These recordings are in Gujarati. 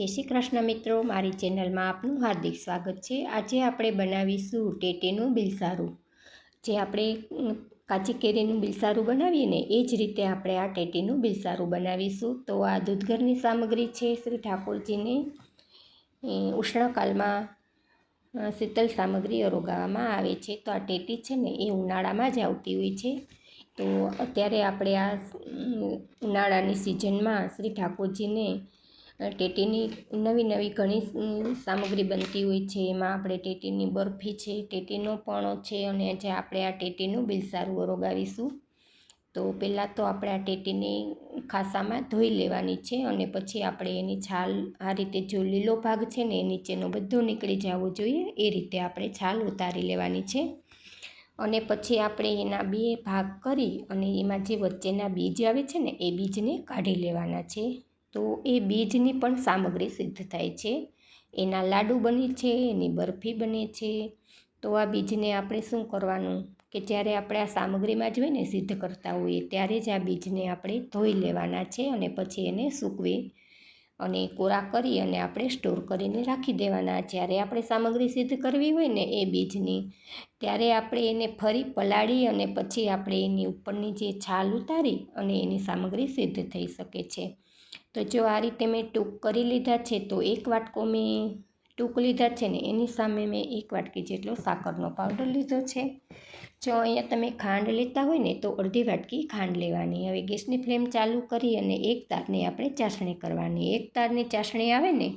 જય શ્રી કૃષ્ણ મિત્રો, મારી ચેનલમાં આપનું હાર્દિક સ્વાગત છે. આજે આપણે બનાવીશું ટેટેનું બિલસારું. જે આપણે કાચી કેરીનું બિલસારું બનાવીએ ને, એ જ રીતે આપણે આ ટેટીનું બિલસારું બનાવીશું. તો આ દૂધઘરની સામગ્રી છે શ્રી ઠાકોરજીને. ઉષ્ણકાલમાં શીતલ સામગ્રી અરોગાવવામાં આવે છે. તો આ ટેટી છે ને, એ ઉનાળામાં જ આવતી હોય છે. તો અત્યારે આપણે આ ઉનાળાની સિઝનમાં શ્રી ઠાકોરજીને ટેટીની નવી નવી ઘણી સામગ્રી બનતી હોય છે. એમાં આપણે ટેટીની બરફી છે, ટેટીનો પણો છે અને જે આપણે આ ટેટીનું બિલસારું રોગાવીશું તો પહેલાં તો આપણે આ ટેટીને ખાસામાં ધોઈ લેવાની છે અને પછી આપણે એની છાલ આ રીતે જો લીલો ભાગ છે ને એ નીચેનો બધો નીકળી જવો જોઈએ. એ રીતે આપણે છાલ ઉતારી લેવાની છે. અને પછી આપણે એના બે ભાગ કરી અને એમાં જે વચ્ચેના બીજ આવે છે ને એ બીજને કાઢી લેવાના છે. તો એ બીજની પણ સામગ્રી સિદ્ધ થાય છે. એના લાડુ બને છે, એની બરફી બને છે. તો આ બીજને આપણે શું કરવાનું? કે જ્યારે આપણે આ સામગ્રીમાં જ હોય ને સિદ્ધ કરતા હોઈએ, ત્યારે જ આ બીજને આપણે ધોઈ લેવાના છે અને પછી એને સૂકવી અને કોરા કરી અને આપણે સ્ટોર કરીને રાખી દેવાના. જ્યારે આપણે સામગ્રી સિદ્ધ કરવી હોય ને એ બીજની, ત્યારે આપણે એને ફરી પલાળી અને પછી આપણે એની ઉપરની જે છાલ ઉતારી અને એની સામગ્રી સિદ્ધ થઈ શકે છે. તો જો આ રીતે મેં ટૂંક કરી લીધા છે, તો એક વાટકો મેં ટૂંક લીધા છે ને એની સામે મેં એક વાટકી જેટલો સાકરનો પાવડર લીધો છે. જો અહીંયા તમે ખાંડ લેતા હોય ને તો અડધી વાટકી ખાંડ લેવાની. હવે ગેસની ફ્લેમ ચાલુ કરી અને એક તારની આપણે ચાસણી કરવાની. એક તારની ચાસણી આવે ને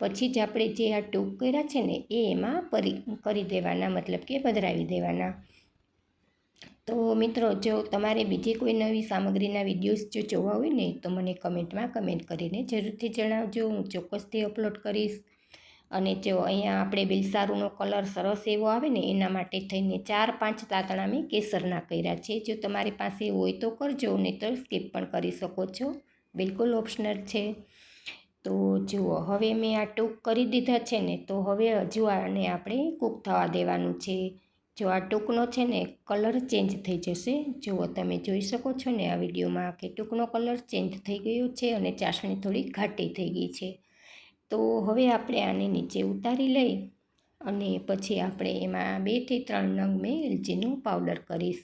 પછી જ આપણે જે આ ટૂંક કર્યા છે ને એ એમાં પરી, કરી દેવાના, મતલબ કે પધરાવી દેવાના. તો મિત્રો, જો તમારે બીજી કોઈ નવી સામગ્રીના વિડીયોઝ જો જોવા હોય ને, તો મને કમેન્ટમાં કમેન્ટ કરીને જરૂરથી જણાવજો. હું ચોક્કસથી અપલોડ કરીશ. અને જો અહીંયા આપણે બિલસારુનો કલર સરસ એવો આવે ને, એના માટે થઈને ચાર પાંચ તાતણા મેં કેસરના કર્યા છે. જો તમારી પાસે હોય તો કરજો નહીં તો સ્કીપ પણ કરી શકો છો. બિલકુલ ઓપ્શનલ છે. તો જુઓ, હવે મેં આ ટૂંક કરી દીધા છે ને, તો હવે હજુ આને આપણે કૂક થવા દેવાનું છે. જો આ ટૂંકનો છે ને કલર ચેન્જ થઈ જશે, જુઓ તમે જોઈ શકો છો ને આ વિડીયોમાં કે ટૂંકનો કલર ચેન્જ થઈ ગયો છે અને ચાસણી થોડી ઘાટી થઈ ગઈ છે. તો હવે આપણે આને નીચે ઉતારી લઈ અને પછી આપણે એમાં બેથી ત્રણ નંગ મેં એલચીનો પાવડર કરીશ.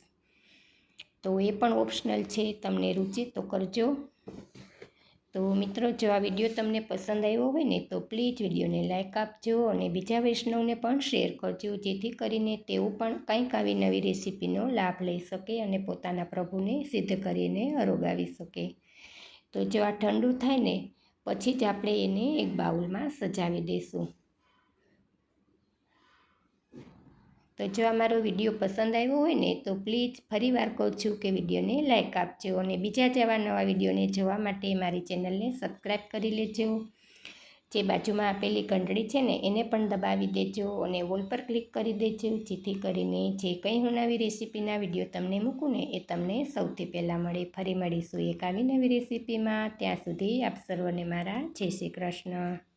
તો એ પણ ઓપ્શનલ છે, તમને રુચિ તો કરજો. તો મિત્રો, જો આ વીડિયો તમને પસંદ આવ્યો હોય ને, તો પ્લીઝ વિડીયોને લાઇક આપજો અને બીજા વૈષ્ણવને પણ શેર કરજો, જેથી કરીને તેઓ પણ કંઈક આવી નવી રેસીપીનો લાભ લઈ શકે અને પોતાના પ્રભુને સિદ્ધ કરીને અરોગાવી શકે. તો જો આ ઠંડુ થાય ને, પછી જ આપણે એને એક બાઉલમાં સજાવી દઈશું તો જો અમારો મારો વીડિયો પસંદ આવ્યો હોય ને, તો પ્લીઝ ફરીવાર કહું છું કે વિડીયોને લાઇક આપજો અને બીજા જેવા નવા વિડીયોને જોવા માટે મારી ચેનલને સબસ્ક્રાઈબ કરી લેજો. જે બાજુમાં આપેલી ઘંટડી છે ને, એને પણ દબાવી દેજો અને વોલ પર ક્લિક કરી દેજો. જેથી કરીને જે કંઈ હું નવી રેસીપીના વીડિયો તમને મૂકું ને, એ તમને સૌથી પહેલાં મળે. ફરી મળીશું એક આવી નવી રેસીપીમાં. ત્યાં સુધી આપ સર્વને મારા જય શ્રી કૃષ્ણ.